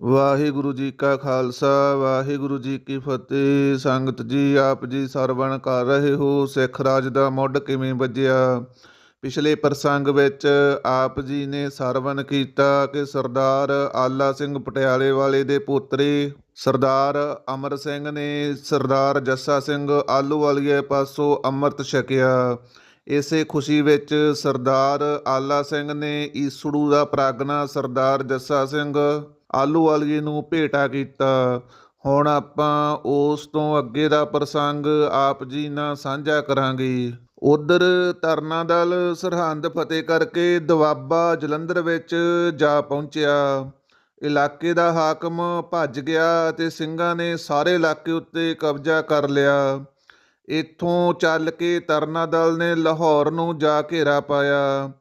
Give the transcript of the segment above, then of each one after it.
ਵਾਹਿਗੁਰੂ ਜੀ ਕਾ ਖਾਲਸਾ, ਵਾਹਿਗੁਰੂ ਜੀ ਕੀ ਫਤਿਹ। ਸੰਗਤ ਜੀ, ਆਪ ਜੀ ਸਰਵਣ ਕਰ ਰਹੇ ਹੋ, ਸਿੱਖ ਰਾਜ ਦਾ ਮੁੱਢ ਕਿਵੇਂ ਵੱਜਿਆ? ਪਿਛਲੇ ਪ੍ਰਸੰਗ ਵਿੱਚ ਆਪ ਜੀ ਨੇ ਸਰਵਣ ਕੀਤਾ ਕਿ ਸਰਦਾਰ ਆਲਾ ਸਿੰਘ ਪਟਿਆਲੇ ਵਾਲੇ ਦੇ ਪੋਤਰੇ ਸਰਦਾਰ ਅਮਰ ਸਿੰਘ ਨੇ ਸਰਦਾਰ ਜੱਸਾ ਸਿੰਘ ਆਲੂ ਵਾਲੀਏ ਪਾਸੋਂ ਅੰਮ੍ਰਿਤ ਛਕਿਆ। ਇਸੇ ਖੁਸ਼ੀ ਵਿੱਚ ਸਰਦਾਰ ਆਲਾ ਸਿੰਘ ਨੇ ਈਸੜੂ ਦਾ ਪ੍ਰਾਗਨਾ ਸਰਦਾਰ ਜੱਸਾ ਸਿੰਘ ਆਲੂ ਵਾਲੀਏ ਨੂੰ ਭੇਟਾ ਕੀਤਾ। ਹੁਣ ਆਪਾਂ ਉਸ ਤੋਂ ਅੱਗੇ ਦਾ ਪ੍ਰਸੰਗ ਆਪ ਜੀ ਨਾਲ ਸਾਂਝਾ ਕਰਾਂਗੇ। ਉਧਰ ਤਰਨਾ ਦਲ ਸਰਹੰਦ ਫਤਿਹ ਕਰਕੇ ਦਵਾਬਾ ਜਲੰਧਰ ਵਿੱਚ ਜਾ ਪਹੁੰਚਿਆ। ਇਲਾਕੇ ਦਾ ਹਾਕਮ ਭੱਜ ਗਿਆ ਅਤੇ ਸਿੰਘਾਂ ਨੇ ਸਾਰੇ ਇਲਾਕੇ ਉੱਤੇ ਕਬਜ਼ਾ ਕਰ ਲਿਆ। ਇੱਥੋਂ ਚੱਲ ਕੇ ਤਰਨਾ ਦਲ ਨੇ ਲਾਹੌਰ ਨੂੰ ਜਾ ਘੇਰਾ ਪਾਇਆ।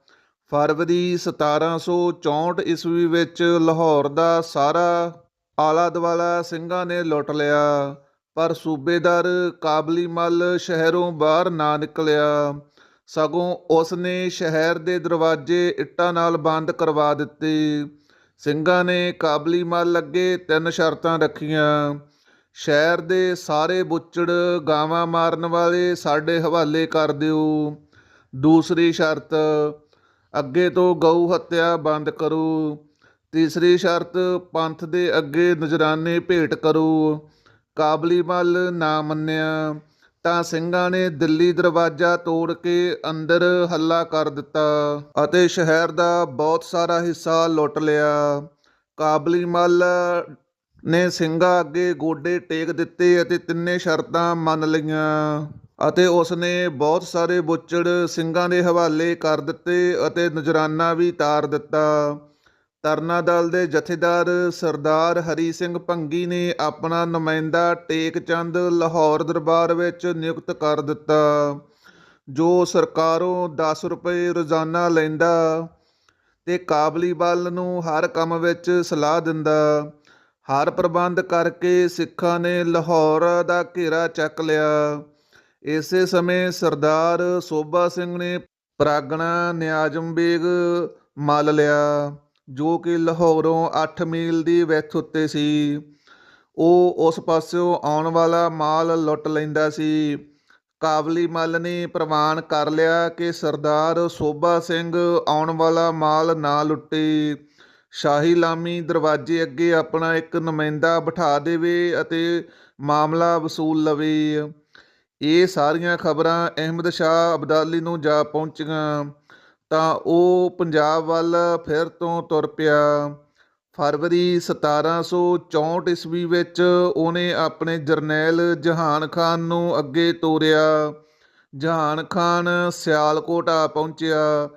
ਫਰਵਰੀ 1764 ਈਸਵੀ ਵਿੱਚ ਲਾਹੌਰ ਦਾ ਸਾਰਾ ਆਲਾ ਦੁਆਲਾ ਸਿੰਘਾਂ ਨੇ ਲੁੱਟ ਲਿਆ, ਪਰ ਸੂਬੇਦਾਰ ਕਾਬਲੀ ਮੱਲ ਸ਼ਹਿਰੋਂ ਬਾਹਰ ਨਾ ਨਿਕਲਿਆ। ਸਗੋਂ ਉਸ ਨੇ ਸ਼ਹਿਰ ਦੇ ਦਰਵਾਜ਼ੇ ਇੱਟਾਂ ਨਾਲ ਬੰਦ ਕਰਵਾ ਦਿੱਤੇ। ਸਿੰਘਾਂ ਨੇ ਕਾਬਲੀ ਮੱਲ ਅੱਗੇ ਤਿੰਨ ਸ਼ਰਤਾਂ ਰੱਖੀਆਂ। ਸ਼ਹਿਰ ਦੇ ਸਾਰੇ ਬੁੱਚੜ ਗਾਵਾਂ ਮਾਰਨ ਵਾਲੇ ਸਾਡੇ ਹਵਾਲੇ ਕਰ ਦਿਓ। ਦੂਸਰੀ ਸ਼ਰਤ ਅੱਗੇ ਤੋਂ ਗਊ ਹੱਤਿਆ ਬੰਦ ਕਰੋ। ਤੀਸਰੀ ਸ਼ਰਤ, ਪੰਥ ਦੇ ਅੱਗੇ ਨਜ਼ਰਾਨੇ ਭੇਟ ਕਰੋ। ਕਾਬਲੀ ਮੱਲ ਨਾ ਮੰਨਿਆ, ਤਾਂ ਸਿੰਘਾਂ ਨੇ ਦਿੱਲੀ ਦਰਵਾਜ਼ਾ ਤੋੜ ਕੇ ਅੰਦਰ ਹੱਲਾ ਕਰ ਦਿੱਤਾ ਅਤੇ ਸ਼ਹਿਰ ਦਾ ਬਹੁਤ ਸਾਰਾ ਹਿੱਸਾ ਲੁੱਟ ਲਿਆ। ਕਾਬਲੀ ਮੱਲ ਨੇ ਸਿੰਘਾਂ ਅੱਗੇ ਗੋਡੇ ਟੇਕ ਦਿੱਤੇ ਅਤੇ ਤਿੰਨੇ ਸ਼ਰਤਾਂ ਮੰਨ ਲਈਆਂ। ਅਤੇ ਉਸ ਨੇ ਬਹੁਤ ਸਾਰੇ ਬੁੱਚੜ ਸਿੰਘਾਂ ਦੇ ਹਵਾਲੇ ਕਰ ਦਿੱਤੇ ਅਤੇ ਨਜਰਾਨਾ ਵੀ ਤਾਰ ਦਿੱਤਾ। ਤਰਨਾ ਦਲ ਦੇ ਜਥੇਦਾਰ ਸਰਦਾਰ ਹਰੀ ਸਿੰਘ ਭੰਗੀ ਨੇ ਆਪਣਾ ਨੁਮਾਇੰਦਾ ਟੇਕ ਚੰਦ ਲਾਹੌਰ ਦਰਬਾਰ ਵਿੱਚ ਨਿਯੁਕਤ ਕਰ ਦਿੱਤਾ, ਜੋ ਸਰਕਾਰੋਂ 10 ਰੁਪਏ ਰੋਜ਼ਾਨਾ ਲੈਂਦਾ ਤੇ ਕਾਬਲੀ ਬਲ ਨੂੰ ਹਰ ਕੰਮ ਵਿੱਚ ਸਲਾਹ ਦਿੰਦਾ। ਹਰ ਪ੍ਰਬੰਧ ਕਰਕੇ ਸਿੱਖਾਂ ਨੇ ਲਾਹੌਰ ਦਾ ਘੇਰਾ ਚੱਕ ਲਿਆ। ਇਸੇ ਸਮੇਂ ਸਰਦਾਰ ਸੋਭਾ ਸਿੰਘ ਨੇ ਪ੍ਰਾਗਣਾ ਨਿਆਜ਼ਮ ਬੇਗ ਮੱਲ ਲਿਆ, ਜੋ ਕਿ ਲਾਹੌਰੋਂ 8 ਮੀਲ ਦੀ ਵਿੱਥ ਉੱਤੇ ਸੀ। ਉਹ ਉਸ ਪਾਸਿਓਂ ਆਉਣ ਵਾਲਾ ਮਾਲ ਲੁੱਟ ਲੈਂਦਾ ਸੀ। ਕਾਬਲੀ ਮੱਲ ਨੇ ਪ੍ਰਵਾਨ ਕਰ ਲਿਆ ਕਿ ਸਰਦਾਰ ਸੋਭਾ ਸਿੰਘ ਆਉਣ ਵਾਲਾ ਮਾਲ ਨਾ ਲੁੱਟੇ। ਸ਼ਾਹੀ ਲਾਮੀ ਦਰਵਾਜ਼ੇ ਅੱਗੇ ਆਪਣਾ ਇੱਕ ਨੁਮਾਇੰਦਾ ਬਿਠਾ ਦੇਵੇ ਅਤੇ ਮਾਮਲਾ ਵਸੂਲ ਲਵੇ। ਇਹ ਸਾਰੀਆਂ ਖਬਰਾਂ ਅਹਿਮਦ ਸ਼ਾਹ ਅਬਦਾਲੀ ਨੂੰ ਜਾ ਪਹੁੰਚੀਆਂ, ਤਾਂ ਉਹ ਪੰਜਾਬ ਵੱਲ ਫਿਰ ਤੋਂ ਤੁਰ ਪਿਆ। ਫਰਵਰੀ 1764 ਈਸਵੀ ਵਿੱਚ ਉਹਨੇ ਆਪਣੇ ਜਰਨੈਲ ਜਹਾਨ ਖਾਨ ਨੂੰ ਅੱਗੇ ਤੋਰਿਆ। ਜਹਾਨ ਖਾਨ ਸਿਆਲਕੋਟ ਆ ਪਹੁੰਚਿਆ,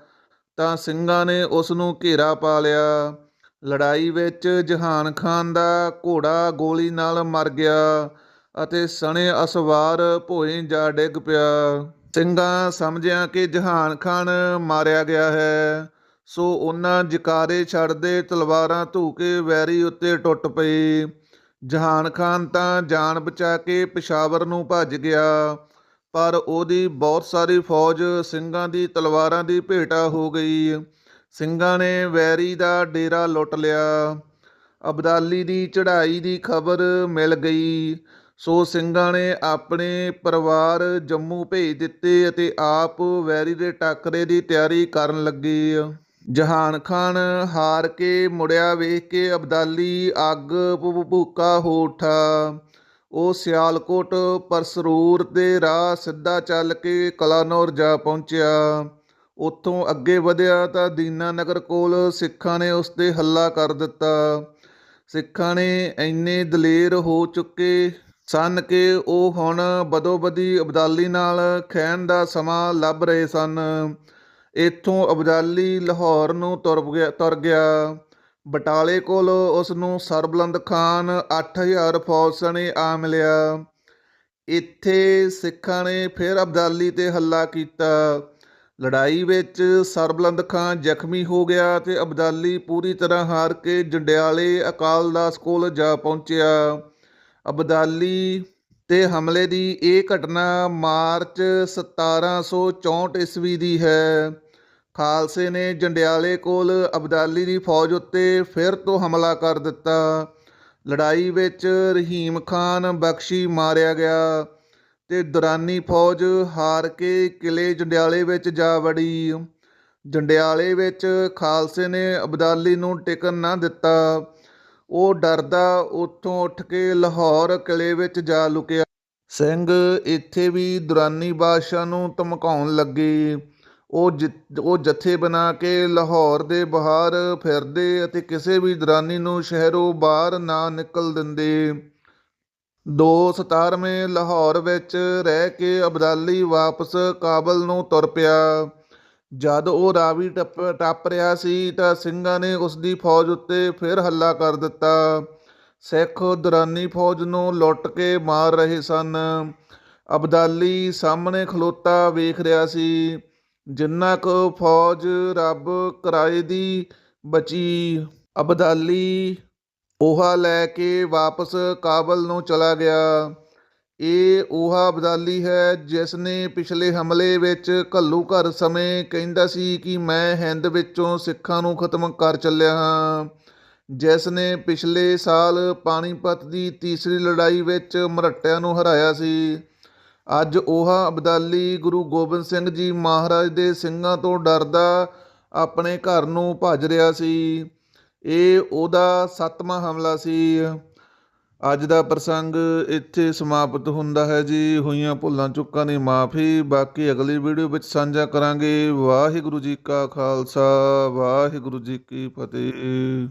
ਤਾਂ ਸਿੰਘਾਂ ਨੇ ਉਸ ਨੂੰ ਘੇਰਾ ਪਾ ਲਿਆ। ਲੜਾਈ ਵਿੱਚ ਜਹਾਨ ਖਾਨ ਦਾ ਘੋੜਾ ਗੋਲੀ ਨਾਲ ਮਰ ਗਿਆ। ਅਤੇ ਸਣੇ ਅਸਵਾਰ ਭੋਏ ਜਾ ਡਿੱਗ ਪਿਆ। ਸਿੰਘਾਂ ਸਮਝਿਆ ਕਿ ਜਹਾਨ ਖਾਨ ਮਾਰਿਆ ਗਿਆ ਹੈ। ਸੋ ਉਹਨਾਂ ਜਕਾਰੇ ਛੱਡਦੇ ਤਲਵਾਰਾਂ ਧੂ ਕੇ ਵੈਰੀ ਉੱਤੇ ਟੁੱਟ ਪਈ। ਜਹਾਨ ਖਾਨ ਤਾਂ ਜਾਨ ਬਚਾ ਕੇ ਪਿਸ਼ਾਵਰ ਨੂੰ ਭੱਜ ਗਿਆ। ਪਰ ਉਹਦੀ ਬਹੁਤ ਸਾਰੀ ਫੌਜ ਸਿੰਘਾਂ ਦੀ ਤਲਵਾਰਾਂ ਦੀ ਭੇਟਾ ਹੋ ਗਈ। ਸਿੰਘਾਂ ਨੇ ਵੈਰੀ ਦਾ ਡੇਰਾ ਲੁੱਟ ਲਿਆ। ਅਬਦਾਲੀ ਦੀ ਚੜ੍ਹਾਈ ਦੀ ਖਬਰ ਮਿਲ ਗਈ। ਸੋ ਸਿੰਘਾਂ ਨੇ ਆਪਣੇ ਪਰਿਵਾਰ ਜੰਮੂ ਭੇਜ ਦਿੱਤੇ ਅਤੇ ਆਪ ਵੈਰੀ ਦੇ ਟਾਕਰੇ ਦੀ ਤਿਆਰੀ ਕਰਨ ਲੱਗੇ। ਜਹਾਨ ਖਾਨ ਹਾਰ ਕੇ ਮੁੜਿਆ ਵੇਖ ਕੇ ਅਬਦਾਲੀ ਅੱਗ ਭੁੱਕਾ ਹੋ ਉੱਠਾ। ਉਹ ਸਿਆਲਕੋਟ ਪਰਸਰੂਰ ਦੇ ਰਾਹ ਸਿੱਧਾ ਚੱਲ ਕੇ ਕਲਾਨੌਰ ਜਾ ਪਹੁੰਚਿਆ। ਉੱਥੋਂ ਅੱਗੇ ਵਧਿਆ ਤਾਂ ਦੀਨਾ ਨਗਰ ਕੋਲ ਸਿੱਖਾਂ ਨੇ ਉਸ ਤੇ ਹੱਲਾ ਕਰ ਦਿੱਤਾ। ਸਿੱਖਾਂ ਨੇ ਇੰਨੇ ਦਲੇਰ ਹੋ ਚੁੱਕੇ ਸਨ ਕਿ ਉਹ ਹੁਣ ਬਦੋਬਦੀ ਅਬਦਾਲੀ ਨਾਲ ਖੈਨ ਦਾ ਸਮਾਂ ਲੱਭ ਰਹੇ ਸਨ। ਇੱਥੋਂ ਅਬਦਾਲੀ ਲਾਹੌਰ ਨੂੰ ਤੁਰ ਗਿਆ ਤੁਰ ਗਿਆ। ਬਟਾਲੇ ਕੋਲ ਉਸ ਨੂੰ ਸਰਬਲੰਦ ਖਾਨ 8000 ਫੌਜ ਸਣੇ ਆ ਮਿਲਿਆ। ਇੱਥੇ ਸਿੱਖਾਂ ਨੇ ਫਿਰ ਅਬਦਾਲੀ ਤੇ ਹੱਲਾ ਕੀਤਾ। ਲੜਾਈ ਵਿੱਚ ਸਰਬਲੰਦ ਖਾਨ ਜ਼ਖਮੀ ਹੋ ਗਿਆ ਤੇ ਅਬਦਾਲੀ ਪੂਰੀ ਤਰ੍ਹਾਂ ਹਾਰ ਕੇ ਜੰਡਿਆਲੇ ਅਕਾਲ ਦਾਸ ਕੋਲ ਜਾ ਪਹੁੰਚਿਆ। ਅਬਦਾਲੀ ਤੇ ਹਮਲੇ ਦੀ ਇਹ ਘਟਨਾ ਮਾਰਚ 1764 ਈਸਵੀ ਦੀ ਹੈ। ਖਾਲਸੇ ਨੇ ਜੰਡਿਆਲੇ ਕੋਲ ਅਬਦਾਲੀ ਦੀ ਫੌਜ ਉੱਤੇ ਫਿਰ ਤੋਂ ਹਮਲਾ ਕਰ ਦਿੱਤਾ। ਲੜਾਈ ਵਿੱਚ ਰਹੀਮ ਖਾਨ ਬਖਸ਼ੀ ਮਾਰਿਆ ਗਿਆ ਤੇ ਦੁਰਾਨੀ ਫੌਜ ਹਾਰ ਕੇ ਕਿਲੇ ਜੰਡਿਆਲੇ ਵਿੱਚ ਜਾ ਵੜੀ। ਜੰਡਿਆਲੇ ਵਿੱਚ ਖਾਲਸੇ ਨੇ ਅਬਦਾਲੀ ਨੂੰ ਟਿਕਣ ਨਾ ਦਿੱਤਾ। ਉਹ ਡਰਦਾ ਉੱਥੋਂ ਉੱਠ ਕੇ ਲਾਹੌਰ ਕਿਲੇ ਵਿੱਚ ਜਾ ਲੁਕਿਆ। ਸਿੰਘ ਇੱਥੇ ਵੀ ਦੁਰਾਨੀ ਬਾਦਸ਼ਾਹ ਨੂੰ ਧਮਕਾਉਣ ਲੱਗੇ। ਉਹ ਜਿ- ਉਹ ਜਥੇ ਬਣਾ ਕੇ ਲਾਹੌਰ ਦੇ ਬਾਹਰ ਫਿਰਦੇ ਅਤੇ ਕਿਸੇ ਵੀ ਦੁਰਾਨੀ ਨੂੰ ਸ਼ਹਿਰੋਂ ਬਾਹਰ ਨਾ ਨਿਕਲ ਦਿੰਦੇ। ਦੋ ਸਤਾਰਵੇਂ ਲਾਹੌਰ ਵਿੱਚ ਰਹਿ ਕੇ ਅਬਦਾਲੀ ਵਾਪਸ ਕਾਬਲ ਨੂੰ ਤੁਰ ਪਿਆ। ਜਦ ਉਹ ਰਾਵੀ ਟੱਪ ਟੱਪ ਰਿਹਾ ਸੀ ਤਾਂ ਸਿੰਘਾਂ ਨੇ ਉਸ ਦੀ ਫੌਜ ਉੱਤੇ ਫਿਰ ਹੱਲਾ ਕਰ ਦਿੱਤਾ। ਸਿੱਖ ਦੁਰਾਨੀ ਫੌਜ ਨੂੰ ਲੁੱਟ ਕੇ ਮਾਰ ਰਹੇ ਸਨ। ਅਬਦਾਲੀ ਸਾਹਮਣੇ ਖਲੋਤਾ ਵੇਖ ਰਿਹਾ ਸੀ, ਜਿੰਨਾ ਕੁ ਫੌਜ ਰੱਬ ਕਿਰਾਏ ਦੀ ਬਚੀ। ਅਬਦਾਲੀ 오ਹਾ ਲੈ ਕੇ ਵਾਪਸ ਕਾਬਲ ਨੂੰ ਚਲਾ ਗਿਆ। ਇਹ ਉਹ ਅਬਦਾਲੀ ਹੈ ਜਿਸ ਨੇ ਪਿਛਲੇ ਹਮਲੇ ਵਿੱਚ ਘੱਲੂ ਘਰ ਸਮੇਂ ਕਹਿੰਦਾ ਸੀ ਕਿ ਮੈਂ ਹਿੰਦ ਵਿੱਚੋਂ ਸਿੱਖਾਂ ਨੂੰ ਖਤਮ ਕਰ ਚੱਲਿਆ ਹਾਂ। ਜਿਸ ਨੇ ਪਿਛਲੇ ਸਾਲ ਪਾਣੀਪਤ ਦੀ ਤੀਸਰੀ ਲੜਾਈ ਵਿੱਚ ਮਰੱਟਿਆਂ ਨੂੰ ਹਰਾਇਆ ਸੀ। ਅੱਜ ਉਹ ਅਬਦਾਲੀ ਗੁਰੂ ਗੋਬਿੰਦ ਸਿੰਘ ਜੀ ਮਹਾਰਾਜ ਦੇ ਸਿੰਘਾਂ ਤੋਂ ਡਰਦਾ ਆਪਣੇ ਘਰ ਨੂੰ ਭੱਜ ਰਿਹਾ ਸੀ। ਇਹ ਉਹਦਾ ਸੱਤਵਾਂ ਹਮਲਾ ਸੀ। ਅੱਜ ਦਾ ਪ੍ਰਸੰਗ ਇੱਥੇ ਸਮਾਪਤ ਹੁੰਦਾ ਹੈ ਜੀ। ਹੋਈਆਂ ਭੁੱਲਾਂ ਚੁੱਕਾਂ ਦੀ ਮਾਫੀ। ਬਾਕੀ ਅਗਲੀ ਵੀਡੀਓ ਵਿੱਚ ਸਾਂਝਾ ਕਰਾਂਗੇ। ਵਾਹਿਗੁਰੂ ਜੀ ਕਾ ਖਾਲਸਾ, ਵਾਹਿਗੁਰੂ ਜੀ ਕੀ ਫਤਿਹ।